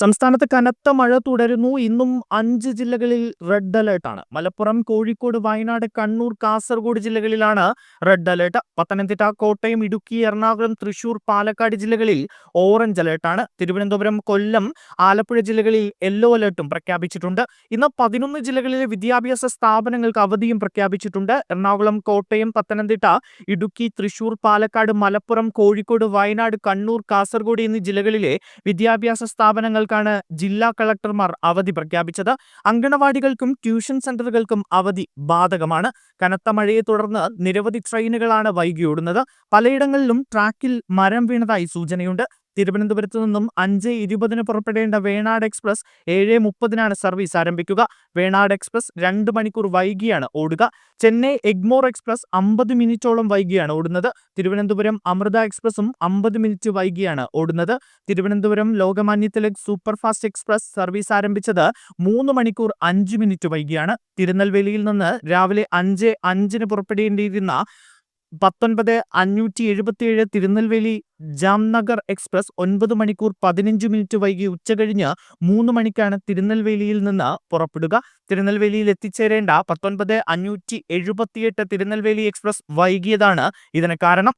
സംസ്ഥാനത്ത് കനത്ത മഴ തുടരുന്നു. ഇന്നും അഞ്ച് ജില്ലകളിൽ റെഡ് അലേർട്ടാണ് മലപ്പുറം കോഴിക്കോട് വയനാട് കണ്ണൂർ കാസർഗോഡ് ജില്ലകളിലാണ് റെഡ് അലേർട്ട് പത്തനംതിട്ട കോട്ടയം ഇടുക്കി എറണാകുളം തൃശൂർ പാലക്കാട് ജില്ലകളിൽ ഓറഞ്ച് അലേർട്ടാണ് തിരുവനന്തപുരം കൊല്ലം ആലപ്പുഴ ജില്ലകളിൽ യെല്ലോ അലേർട്ടും പ്രഖ്യാപിച്ചിട്ടുണ്ട്. ഇന്ന് പതിനൊന്ന് ജില്ലകളിലെ വിദ്യാഭ്യാസ സ്ഥാപനങ്ങൾക്ക് അവധിയും പ്രഖ്യാപിച്ചിട്ടുണ്ട്. എറണാകുളം കോട്ടയം പത്തനംതിട്ട ഇടുക്കി തൃശൂർ പാലക്കാട് മലപ്പുറം കോഴിക്കോട് വയനാട് കണ്ണൂർ കാസർഗോഡ് എന്നീ ജില്ലകളിലെ വിദ്യാഭ്യാസ സ്ഥാപനങ്ങൾക്കാണ് ജില്ലാ കളക്ടർമാർ അവധി പ്രഖ്യാപിച്ചത്. അങ്കണവാടികൾക്കും ട്യൂഷൻ സെന്ററുകൾക്കും അവധി ബാധകമാണ്. കനത്ത മഴയെ തുടർന്ന് നിരവധി ട്രെയിനുകളാണ് വൈകിയോടുന്നത്. പലയിടങ്ങളിലും ട്രാക്കിൽ മരം വീണതായി സൂചനയുണ്ട്. തിരുവനന്തപുരത്ത് നിന്നും അഞ്ച് ഇരുപതിന് പുറപ്പെടേണ്ട വേണാട് എക്സ്പ്രസ് ഏഴ് മുപ്പതിനാണ് സർവീസ് ആരംഭിക്കുക. വേണാട് എക്സ്പ്രസ് രണ്ട് മണിക്കൂർ വൈകിയാണ് ഓടുക. ചെന്നൈ എഗ്മോർ എക്സ്പ്രസ് അമ്പത് മിനിറ്റോളം വൈകിയാണ് ഓടുന്നത്. തിരുവനന്തപുരം അമൃത എക്സ്പ്രസും അമ്പത് മിനിറ്റ് വൈകിയാണ് ഓടുന്നത്. Thiruvananthapuram Lokmanya Tilak superfast express service ആരംഭിച്ചത് മൂന്ന് മണിക്കൂർ അഞ്ച് മിനിറ്റ് വൈകിയാണ്. തിരുനെൽവേലിയിൽ നിന്ന് രാവിലെ അഞ്ച് അഞ്ചിന് പുറപ്പെടേണ്ടിയിരുന്ന പത്തൊൻപത് അഞ്ഞൂറ്റി എഴുപത്തിയേഴ് തിരുനെൽവേലി ജാംനഗർ എക്സ്പ്രസ് ഒൻപത് മണിക്കൂർ പതിനഞ്ച് മിനിറ്റ് വൈകി ഉച്ചകഴിഞ്ഞ് മൂന്ന് മണിക്കാണ് തിരുനെൽവേലിയിൽ നിന്ന് പുറപ്പെടുക. തിരുനെൽവേലിയിൽ എത്തിച്ചേരേണ്ട പത്തൊൻപത് അഞ്ഞൂറ്റി എഴുപത്തിയെട്ട് തിരുനെൽവേലി എക്സ്പ്രസ് വൈകിയതാണ് ഇതിന് കാരണം.